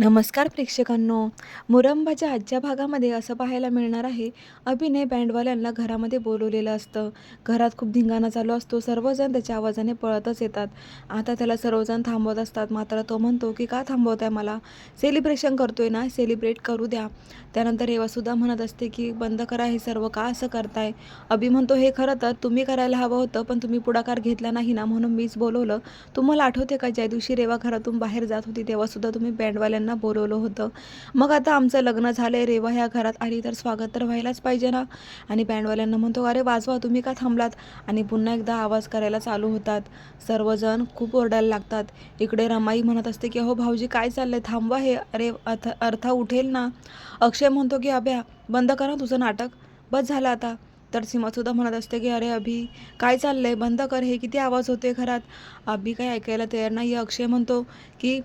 नमस्कार प्रेक्षकांनो. मुरंबाच्या आजच्या भागामध्ये असं पाहायला मिळणार आहे अभिनय बँडवाल्यांना घरामध्ये बोलवलेलं असतं. घरात खूप धिंगाणा चालू असतो सर्वजण त्याच्या आवाजाने पळतच येतात. आता त्याला सर्वजण थांबवत असतात मात्र तो म्हणतो की का थांबवत आहे मला? सेलिब्रेशन करतोय ना सेलिब्रेट करू द्या. त्यानंतर रेवासुद्धा म्हणत असते की बंद करा हे सर्व का असं करताय? अभि म्हणतो हे खरं तर तुम्ही करायला हवं होतं पण तुम्ही पुढाकार घेतला नाही ना म्हणून मीच बोलवलं. तुम्हाला आठवते का ज्या दिवशी रेवा घरातून बाहेर जात होती तेव्हासुद्धा तुम्ही बँडवाल्यांना बोलवलं होतं. मग आता आमचं लग्न झालं आहे रेवा ह्या घरात आली तर स्वागत तर व्हायलाच पाहिजे ना? आणि बँडवाल्यांना म्हणतो अरे वाजवा तुम्ही का थांबलात? आणि पुन्हा एकदा आवाज करायला चालू होतात. सर्वजण खूप ओरडायला लागतात. इकडे रमाई म्हणत असते की अहो भाऊजी काय चाललंय? थांबवा हे. अरे अर्थ अर्था उठेल ना? अक्षय म्हणतो की अभ्या बंद करा तुझं नाटक. बस झालं आता. तर सीमासुद्धा म्हणत असते की अरे अभि काय चाललंय? बंद कर. हे किती आवाज होते घरात. अभि काय ऐकायला तयार नाही अक्षय म्हणतो की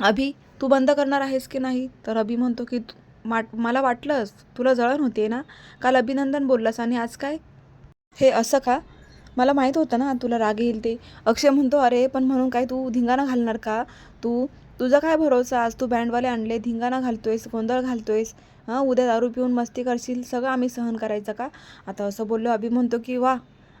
अभि तू बंद करणार आहेस की नाही? तर अभि म्हणतो की "तू- मा- मला वाटलंच तुला जळण होते ना? काल अभिनंदन बोललास आणि आज काय? हे असं का? मला माहीत होतं ना तुला राग येईल ते. अक्षय म्हणतो अरे पण म्हणून काय तू धिंगाणा घालणार का? तू तुझा काय भरोसा? आज तू बँडवाले आणले धिंगाणा घालतोयस गोंधळ घालतोयस. हां उद्या दारू पिऊन मस्ती करशील सगळं आम्ही सहन करायचं का? आता असं बोललो अभि म्हणतो की वा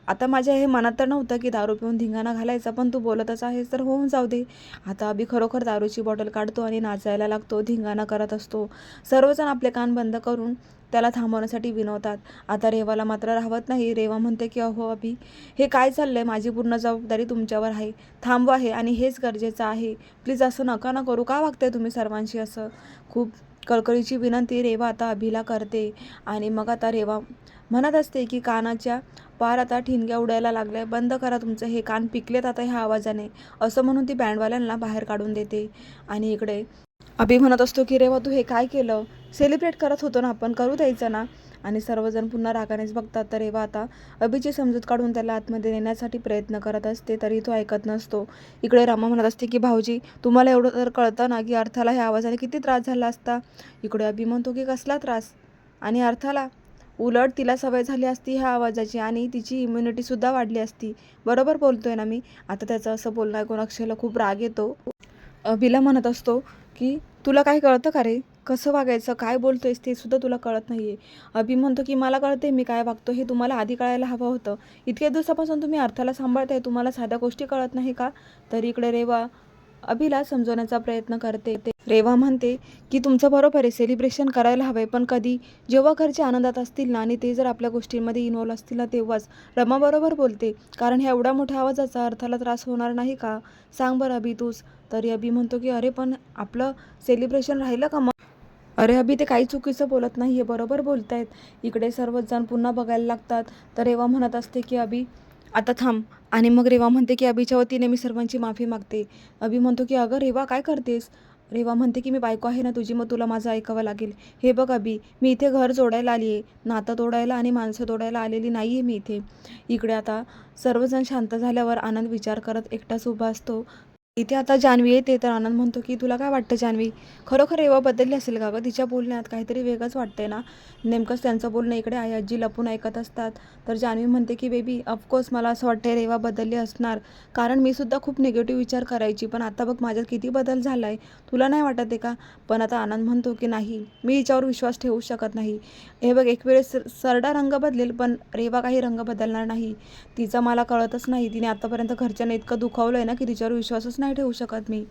आता माझ्या हे मनात तर नव्हतं की दारू पिऊन धिंगाणा घालायचा पण तू बोलतच आहेस तर होऊन जाऊ दे. आता अभि खरोखर दारूची बॉटल काढतो आणि नाचायला लागतो धिंगाणा करत असतो. सर्वजण आपले कान बंद करून त्याला थांबवण्यासाठी विनवतात. आता रेवाला मात्र राहत नाही. रेवा म्हणते की अहो अभि हे काय चाललं आहे माझी पूर्ण जबाबदारी तुमच्यावर आहे. थांबवा हे आणि हेच गरजेचं आहे. प्लीज असं नका ना करू. का वागताय तुम्ही सर्वांशी असं? खूप कळकळीची विनंती रेवा आता अभिला करते. आणि मग आता रेवा म्हणत असते की कानाच्या पार आता ठिणग्या उडायला लागल्या. बंद करा तुमचं हे कान पिकलेत आता ह्या आवाजाने. असं म्हणून ती बँडवाल्यांना बाहेर काढून देते. आणि इकडे अभि म्हणत असतो की रेवा तू हे काय केलं? सेलिब्रेट करत होतो ना आपण करू द्यायचं ना? आणि सर्वजण पुन्हा रागानेच बघतात. तर रेवा आता अभिची समजूत काढून त्याला आतमध्ये नेण्यासाठी प्रयत्न करत असते तरी तो ऐकत नसतो. इकडे रमा म्हणत असते की भाऊजी तुम्हाला एवढं तर कळतं ना की अर्थाला ह्या आवाजाने किती त्रास झाला असता? इकडे अभि म्हणतो की कसला त्रास? आणि अर्थाला उलट तिला सवय झाली असती ह्या आवाजाची आणि तिची इम्युनिटीसुद्धा वाढली असती. बरोबर बोलतोय ना मी? आता त्याचं असं बोलणं ऐकून अक्षयला खूप राग येतो. अभिला म्हणत असतो की तुला काय कळतं का रे? कसं वागायचं? काय बोलतोयस ते सुद्धा तुला कळत नाही आहे अभि म्हणतो की मला कळते मी काय वागतो हे तुम्हाला आधी कळायला हवं होतं. इतक्या दिवसापासून तुम्ही अर्थाला सांभाळताय तुम्हाला साध्या गोष्टी कळत नाही का? तर इकडे रेवा अभिला समजवण्याचा प्रयत्न करते. ते रेवा म्हणते की तुमचं बरोबर आहे सेलिब्रेशन करायला हवं आहे पण कधी जेव्हा घरचे आनंदात असतील ना आणि ते जर आपल्या गोष्टींमध्ये इन्वॉल्व असतील ना तेव्हाच. रमा बरोबर बोलते कारण ह्या एवढ्या मोठ्या आवाजाचा अर्थाला त्रास होणार नाही का? सांग बरं अभि तूच. तरी अभि म्हणतो की अरे पण आपलं सेलिब्रेशन राहिलं का मग? अरे अभि ते काही चुकीचं बोलत नाही आहे बरोबर बोलत आहेत इकडे सर्वच जण पुन्हा बघायला लागतात. तर रेवा म्हणत असते की अभि आता थांब. आणि मग रेवा म्हणते की अभिच्या वतीने मी सर्वांची माफी मागते. अभि म्हणतो की अगं रेवा काय करतेस? रेवा म्हणते की मी बायको आहे ना तुझी मग तुला माझं ऐकावं लागेल. हे बघ अभि मी इथे घर जोडायला आली आहे. नातं तोडायला आणि माणसं तोडायला आलेली नाही आहे मी इथे. इकडे आता सर्वजण शांत झाल्यावर आनंद विचार करत एकटाच उभा असतो. इथे आता जान्हवी येते तर आनंद म्हणतो की तुला काय वाटतं जान्हवी? खरोखर रेवा बदलली असेल का गं? तिच्या बोलण्यात काहीतरी वेगळंच वाटतंय ना? नेमकंच त्यांचं बोलणं इकडे आई आजी लपून ऐकत असतात. तर जान्हवी म्हणते की बेबी ऑफकोर्स मला असं वाटतंय रेवा बदलली असणार. कारण मी सुद्धा खूप निगेटिव्ह विचार करायची. पण आता बघ माझ्यात किती बदल झाला आहे तुला नाही वाटत आहे का? पण आता आनंद म्हणतो की नाही. मी हिच्यावर विश्वास ठेवू शकत नाही. हे बघ एक वेळेस सरडा रंग बदलेल पण रेवा काही रंग बदलणार नाही. तिचा मला कळतच नाही. तिने आतापर्यंत घरच्यांना इतकं दुखावलं आहे ना की तिच्यावर विश्वासच नाही ठेवू शकत मी.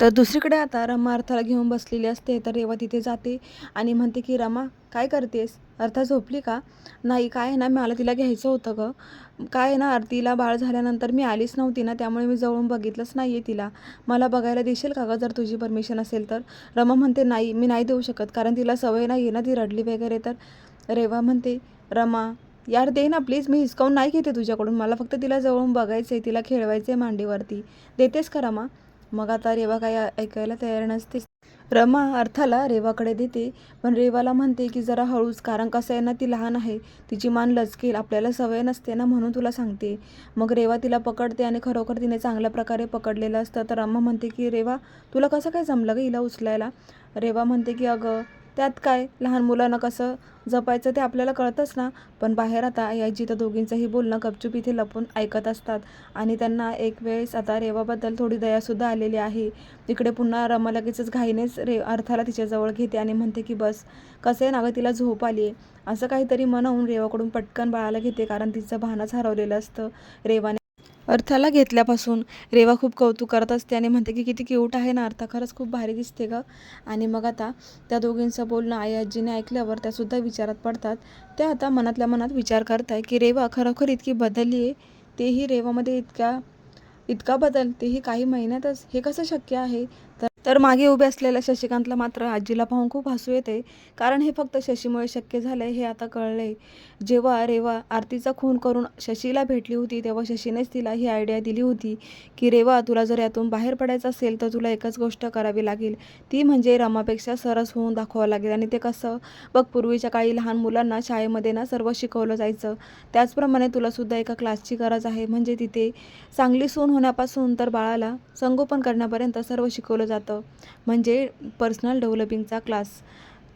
तर दुसरीकडे आता रमा अर्थाला घेऊन बसलेली असते तर रेवा तिथे जाते आणि म्हणते की रमा काय करतेस? अर्था झोपली का? नाही काय आहे ना मला तिला घ्यायचं होतं गं. काय आहे ना आरतीला बाळ झाल्यानंतर मी आलीच नव्हती ना त्यामुळे मी जवळून बघितलंच नाही आहे तिला. मला बघायला देशील का गं जर तुझी परमिशन असेल तर? रमा म्हणते नाही मी नाही देऊ शकत कारण तिला सवय नाही आहे ना ती रडली वगैरे तर. रेवा म्हणते रमा यार दे ना प्लीज मी हिसकावून नाही घेते तुझ्याकडून. मला फक्त तिला जवळून बघायचं आहे तिला खेळवायचं आहे मांडीवरती. देतेस का रमा? मग आता रेवा काही ऐकायला तयार नसते रमा अर्थाला रेवाकडे देते पण रेवाला म्हणते की जरा हळूच कारण कसं आहे ना ती लहान आहे. तिची मान लचकेल आपल्याला सवय नसते ना म्हणून तुला सांगते. मग रेवा तिला पकडते आणि खरोखर तिने चांगल्या प्रकारे पकडलेलं असतं. तर रमा म्हणते की रेवा तुला कसं काय जमलं गं हिला उचलायला? रेवा म्हणते की अगं त्यात काय? लहान मुलांना कसं जपायचं ते आपल्याला कळतंच ना. पण बाहेर आता आई आजी तर दोघींचंही बोलणं गपचूप इथे लपून ऐकत असतात. आणि त्यांना एक वेळेस आता रेवाबद्दल थोडी दयासुद्धा आलेली आहे. तिकडे पुन्हा रमा लगेचच घाईनेच रे अर्थाला तिच्याजवळ घेते आणि म्हणते की बस कसं आहे ना गं तिला झोप आली आहे. असं काहीतरी म्हणून रेवाकडून पटकन बाळाला घेते कारण तिचं भानच हरवलेलं असतं. रेवाने अर्थाला घेतल्यापासून. रेवा खूप कौतुक करत असते आणि म्हणते की किती क्यूट आहे ना अर्था खरंच खूप भारी दिसते गं. आणि मग आता त्या दोघींचं बोलणं आई आजीने ऐकल्यावर त्यासुद्धा विचारात पडतात. त्या आता मनातल्या मनात विचार करत आहे की रेवा खरोखर इतकी बदलली आहे? तेही रेवामध्ये इतक्या इतका बदल तेही काही महिन्यातच? हे कसं शक्य आहे? तर तर मागे उभे असलेल्या शशिकांतला मात्र आजीला पाहून खूप हसू येते. कारण हे फक्त शशीमुळे शक्य झालं हे आता कळले जेव्हा रेवा आरतीचा खून करून शशीला भेटली होती तेव्हा शशीनेच तिला ही आयडिया दिली होती की रेवा तुला जर यातून बाहेर पडायचं असेल तर तुला एकच गोष्ट करावी लागेल. ती म्हणजे रमापेक्षा सरस होऊन दाखवावं लागेल. आणि ते कसं? बघ पूर्वीच्या काळी लहान मुलांना शाळेमध्ये ना सर्व शिकवलं जायचं. त्याचप्रमाणे तुलासुद्धा एका क्लासची गरज आहे. म्हणजे तिथे चांगली सून होण्यापासून तर बाळाला संगोपन करण्यापर्यंत सर्व शिकवलं जातं. म्हणजे पर्सनल डेव्हलपिंगचा क्लास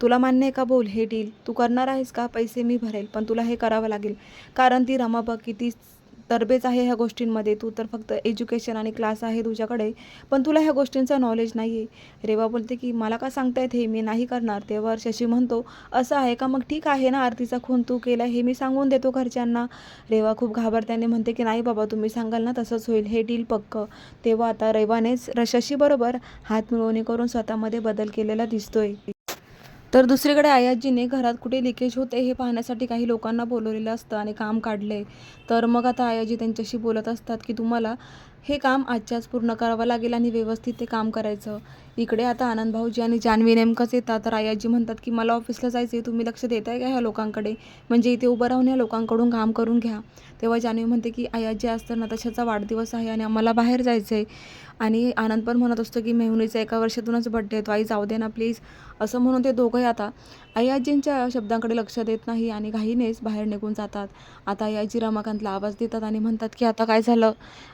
तुला मान्य आहे का बोल हे डील तू करणार आहेस का? पैसे मी भरेल पण तुला हे करावं लागेल. कारण ती रमाबं किती तरबेज आहे ह्या गोष्टींमध्ये. तू तर फक्त एज्युकेशन आणि क्लास आहे तुझ्याकडे. पण तुला ह्या गोष्टींचं नॉलेज नाही आहे रेवा बोलते की मला का सांगतायत हे? मी नाही करणार. तेव्हा शशी म्हणतो असं आहे का? मग ठीक आहे ना आरतीचा खून तू केला हे मी सांगून देतो घरच्यांना. रेवा खूप घाबरत्याने म्हणते की नाही बाबा तुम्ही सांगाल ना तसंच होईल. हे डील पक्क. तेव्हा आता रेवानेच र- शशीबरोबर हात मिळवणी करून स्वतःमध्ये बदल केलेला दिसतोय. तर दुसरीकडे आयाजीने घरात कुठे लिकेज होते हे पाहण्यासाठी काही लोकांना बोलवलेलं असतं आणि काम काढले. तर मग आता आयाजी त्यांच्याशी बोलत असतात की तुम्हाला हे काम आजच्याच पूर्ण करावं लागेल आणि व्यवस्थित ते काम करायचं. इकडे आता आनंद भाऊजी आणि जान्हवी नेमकंच येतात. तर आयाजी म्हणतात की मला ऑफिसला जायचं आहे तुम्ही लक्ष देताय का ह्या लोकांकडे? म्हणजे इथे उभं राहून या लोकांकडून काम करून घ्या. तेव्हा जान्हवी म्हणते की आयाजी आज तर नताशाचा वाढदिवस आहे आणि आम्हाला बाहेर जायचं आहे आणि आनंद पण म्हणत असतो की मेहुणीचा एका वर्षातूनच बड्डे येतो. तो आई जाऊ दे ना प्लीज असं म्हणून ते दोघंही आता आई आजींच्या शब्दांकडे लक्ष देत नाही आणि घाईनेच बाहेर निघून जातात. आता आई आजी रमाकांतला आवाज देतात आणि म्हणतात की आता काय झालं?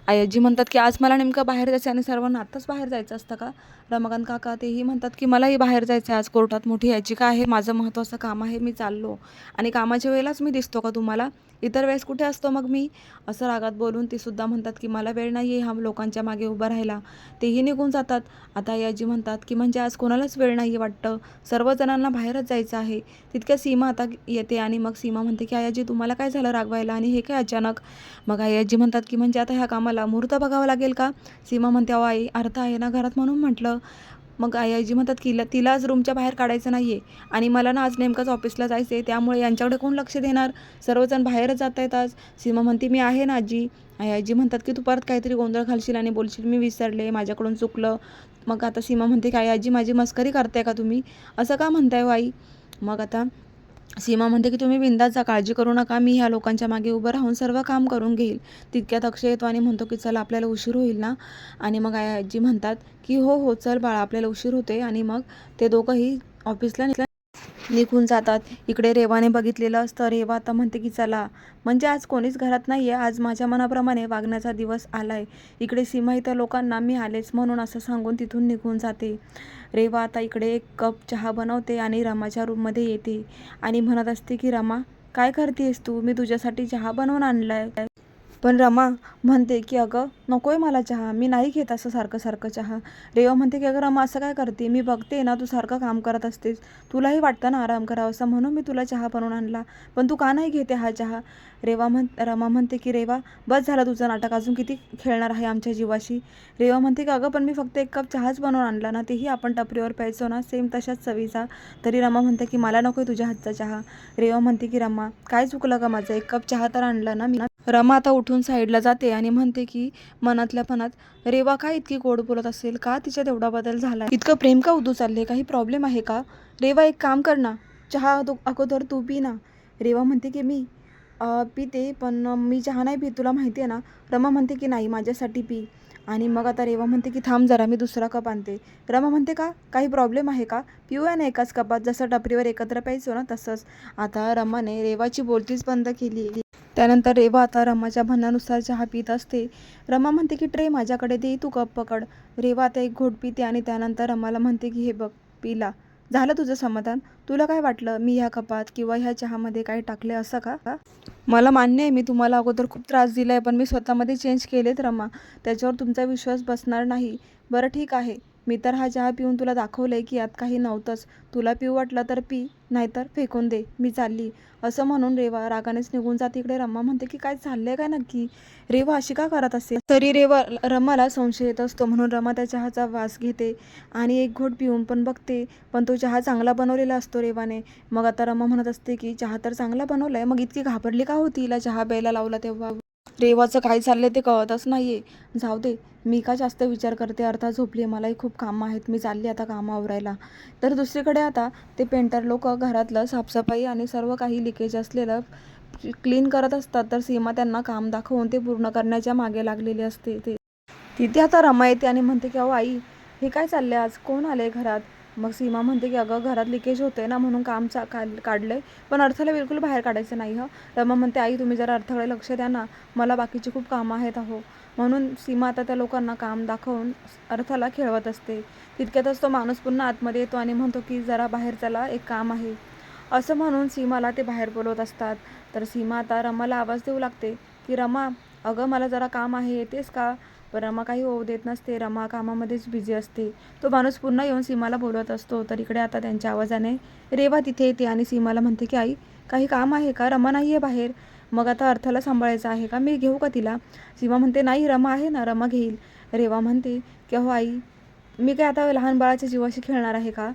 आई आजी म्हणतात की आज मला नेमकं बाहेर जायचं आणि सर्वांना आत्ताच बाहेर जायचं असतं का? रमाकांत काका तेही म्हणतात की मलाही बाहेर जायचं आहे आज कोर्टात मोठी याचिका आहे. माझं महत्त्वाचं काम आहे. मी चाललो. आणि कामाच्या वेळेलाच मी दिसतो का तुम्हाला? इतर वेळेस कुठे असतो मग मी? असं रागात बोलून ती सुद्धा म्हणतात की मला वेळ नाही आहे हा लोकांच्या मागे उभं राहायला. तेही निघून जातात. आता याजी म्हणतात की म्हणजे आज कोणालाच वेळ नाही आहे वाटतं. सर्व जणांना बाहेरच जायचं आहे. तितक्या सीमा आता येते आणि मग सीमा म्हणते की आयाजी तुम्हाला काय झालं रागवायला आणि हे काय अचानक? मग आयाजी म्हणतात की म्हणजे आता ह्या कामाला मुहूर्त बघावं लागेल का? सीमा म्हणते अहो आई अर्थ आहे ना घरात? म्हणून म्हटलं. मग आई आजी म्हणतात की तिला आज रूमच्या बाहेर काढायचं नाही आहे आणि मला ना आज नेमकंच ऑफिसला जायचं आहे त्यामुळे यांच्याकडे कोण लक्ष देणार? सर्वजण बाहेरच जात आहेत आज. सीमा म्हणते मी आहे ना आजी. आई आजी म्हणतात की तू परत काहीतरी गोंधळ घालशील आणि बोलशील मी विसरले माझ्याकडून चुकलं. मग आता सीमा म्हणते की आई आजी माझी मस्करी करताय का तुम्ही? असं का म्हणताय हो आई? मग आता सीमा म्हणते की तुम्ही बिंदाचा काळजी करू नका. मी ह्या लोकांच्या मागे उभं राहून सर्व काम करून घेईल. तितक्यात अक्षय येतो आणि म्हणतो की चल आपल्याला उशीर होईल ना? आणि मग आई आजी म्हणतात की हो हो चल बाळा आपल्याला उशीर होते आणि मग ते दोघंही ऑफिसला निघून जातात. इकडे रेवाने बघितलेलं असतं. रेवा आता म्हणते की चला म्हणजे आज कोणीच घरात नाही आहे आज माझ्या मनाप्रमाणे वागण्याचा दिवस आला आहे इकडे सीमा इथं लोकांना मी आलेच म्हणून असं सांगून तिथून निघून जाते. रेवा आता इकडे एक कप चहा बनवते आणि रमाच्या रूममध्ये येते आणि म्हणत असते की रमा काय करतेस तू? मी तुझ्यासाठी चहा बनवून आणलाय. पण रमा म्हणते की अगं नको आहे मला चहा. मी नाही घेत असं सारखं सारखं चहा. रेवा म्हणते की अगं रमा असं काय करते? मी बघते ना तू सारखं काम करत असतेस. तुलाही वाटतं ना आराम करावं असं? म्हणून मी तुला चहा बनवून आणला. पण तू का नाही घेते हा चहा? रेवा म्हण रमा म्हणते की रेवा बस झालं तुझं नाटक. अजून किती खेळणार आहे आमच्या जीवाशी? रेवा म्हणते की अगं पण मी फक्त एक कप चहाच बनवून आणला ना. तेही आपण टपरीवर प्यायचो ना. सेम तशाच चवीचा तरी रमा म्हणते की मला नको आहे तुझ्या हातचा चहा. रेवा म्हणते की रमा काय चुकलं का माझं? एक कप चहा तर आणला ना मी रमा आता उठून साईडला जाते आणि म्हणते की मनातल्या मनात रेवा का इतकी गोड बोलत असेल? का तिच्यात एवढा बदल झाला इतकं प्रेम का उदू चालले काही प्रॉब्लेम आहे का? रेवा एक काम कर ना. चहा अगोदर तू पी ना. रेवा म्हणते की मी? पिते पण मी चहा नाही पी तुला माहिती आहे ना रमा म्हणते की नाही माझ्यासाठी पी. आणि मग आता रेवा म्हणते की थांब जरा मी दुसरा कप आणते. रमा म्हणते का काही प्रॉब्लेम आहे का? पिऊया ना एकाच कपात. जसं टपरीवर एकत्र प्यायचो ना तसंच. आता रमाने रेवाची बोलतीच बंद केली. त्यानंतर रेवा आता रमाच्या म्हणण्यानुसार चहा पित असते. रमा म्हणते की ट्रे माझ्याकडे दे तू कप पकड. रेवा आता एक घोट पिते आणि त्यानंतर रमाला म्हणते की हे बघ पिला. झालं तुझं समाधान? तुला काय वाटलं? मी ह्या कपात किंवा ह्या चहामध्ये काही टाकले असं का? का मला मान्य आहे मी तुम्हाला अगोदर खूप त्रास दिला आहे पण मी स्वतःमध्ये चेंज केलेत रमा. त्याच्यावर तुमचा विश्वास बसणार नाही. बरं ठीक आहे. मी तर हा चहा पिऊन तुला दाखवलं आहे की यात काही नव्हतंच. तुला पिऊ वाटलं तर पी. नाहीतर फेकून दे मी चालली. असं म्हणून रेवा रागानेच निघून जाते इकडे. रम्मा म्हणते की काय चाललंय काय नक्की? रेवा अशी का करत असते तरी रेवा रम्माला संशय येत असतो. म्हणून रमा त्या चहाचा वास घेते आणि एक घोट पिऊन पण बघते. पण तो चहा चांगला बनवलेला असतो रेवाने. मग आता रमा म्हणत असते की चहा तर चांगला बनवलाय मग इतकी घाबरली का होती? हिला चहा प्यायला लावला तेव्हा. रेवाचं काय चाललंय ते कळतच नाही आहे जाऊ दे मी का जास्त विचार करते? अर्थात झोपली आहे मलाही खूप कामं आहेत. मी चालली आता कामं आवरायला. तर दुसरीकडे आता ते पेंटर लोक घरातलं साफसफाई आणि सर्व काही लिकेज असलेलं क्लीन करत असतात तर सीमा त्यांना काम दाखवून ते पूर्ण करण्याच्या मागे लागलेली असते ते. तिथे आता रमा येते आणि म्हणते की अहो आई हे काय चाललंय आज? कोण आले घरात? मग सीमा म्हणते की अगं घरात लिकेज होते ना म्हणून काम चा काढ काढलंय. पण अर्थाला बिलकुल बाहेर काढायचं नाही हं. रमा म्हणते आई तुम्ही जरा अर्थाकडे लक्ष द्या ना. मला बाकीची खूप कामं आहेत अहो. म्हणून सीमा आता त्या लोकांना काम दाखवून अर्थाला खेळवत असते. तितक्यातच तो माणूस पुन्हा आतमध्ये येतो आणि म्हणतो की जरा बाहेर चला एक काम आहे. असं म्हणून सीमाला ते बाहेर बोलवत असतात. तर सीमा आता रमाला आवाज देऊ लागते की रमा अगं मला जरा काम आहे येतेस का? पण रमा काही होऊ देत नसते. रमा कामामध्येच बिझी असते. तो माणूस पुन्हा येऊन सीमाला बोलवत असतो. तर इकडे आता त्यांच्या आवाजाने रेवा तिथे येते. आणि सीमाला म्हणते की आई काही काम आहे का? रमा नाही आहे बाहेर. मग आता अर्थाला सांभाळायचं आहे का? मी घेऊ का तिला? सीमा म्हणते नाही रमा आहे ना. रमा घेईल. रेवा म्हणते की अहो आई? मी काय आता लहान बाळाच्या जीवाशी खेळणार आहे का?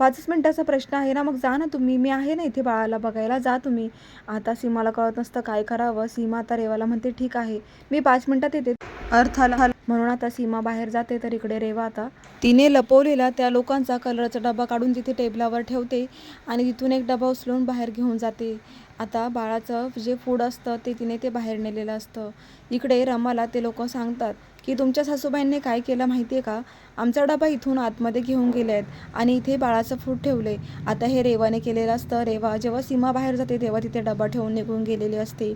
पाचच मिनटाचा प्रश्न आहे ना मग जा ना तुम्ही. मी आहे ना इथे बाळाला बघायला. जा तुम्ही. आता सीमाला कळत नसतं काय करावं. सीमा आता रेवाला म्हणते ठीक आहे. मी पाच मिनिटात येते. अर्थाला म्हणून आता सीमा बाहेर जाते तर इकडे रेवा आता. तिने लपवलेला त्या लोकांचा कलरचा डबा काढून तिथे टेबलावर ठेवते आणि तिथून एक डबा उचलून बाहेर घेऊन जाते. आता बाळाचं जे फूड असतं ते तिने ते बाहेर नेलेलं असतं. इकडे रमाला ते लोक सांगतात की तुमच्या सासूबाईंनी काय केलं माहिती आहे का? आमचा डबा इथून आतमध्ये घेऊन गेले आहेत आणि इथे बाळाचं फूड ठेवले. आता हे रेवाने केलेलं असतं. रेवा जेव्हा सीमा बाहेर जाते तेव्हा तिथे डबा ठेवून निघून गेलेली असते.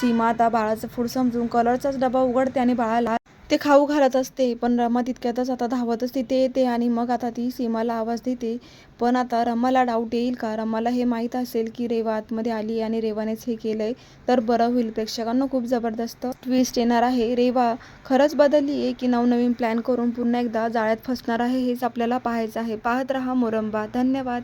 सीमा आता बाळाचं फूड समजून कलरचाच डबा उघडते आणि बाळाला ते खाऊ घालत असते पण रमा तितक्यातच आता धावतच तिथे येते आणि मग आता ती सीमाला आवाज देते. पण आता रमाला डाऊट येईल का? रमाला हे माहीत असेल की रेवा आतमध्ये आली आणि रेवानेच हे केलंय तर बरं होईल. प्रेक्षकांना खूप जबरदस्त ट्विस्ट येणार आहे. रेवा खरंच बदलली आहे की नवनवीन प्लॅन करून पुन्हा एकदा जाळ्यात फसणार आहे हेच आपल्याला पाहायचं आहे. पाहत रहा मोरंबा. धन्यवाद.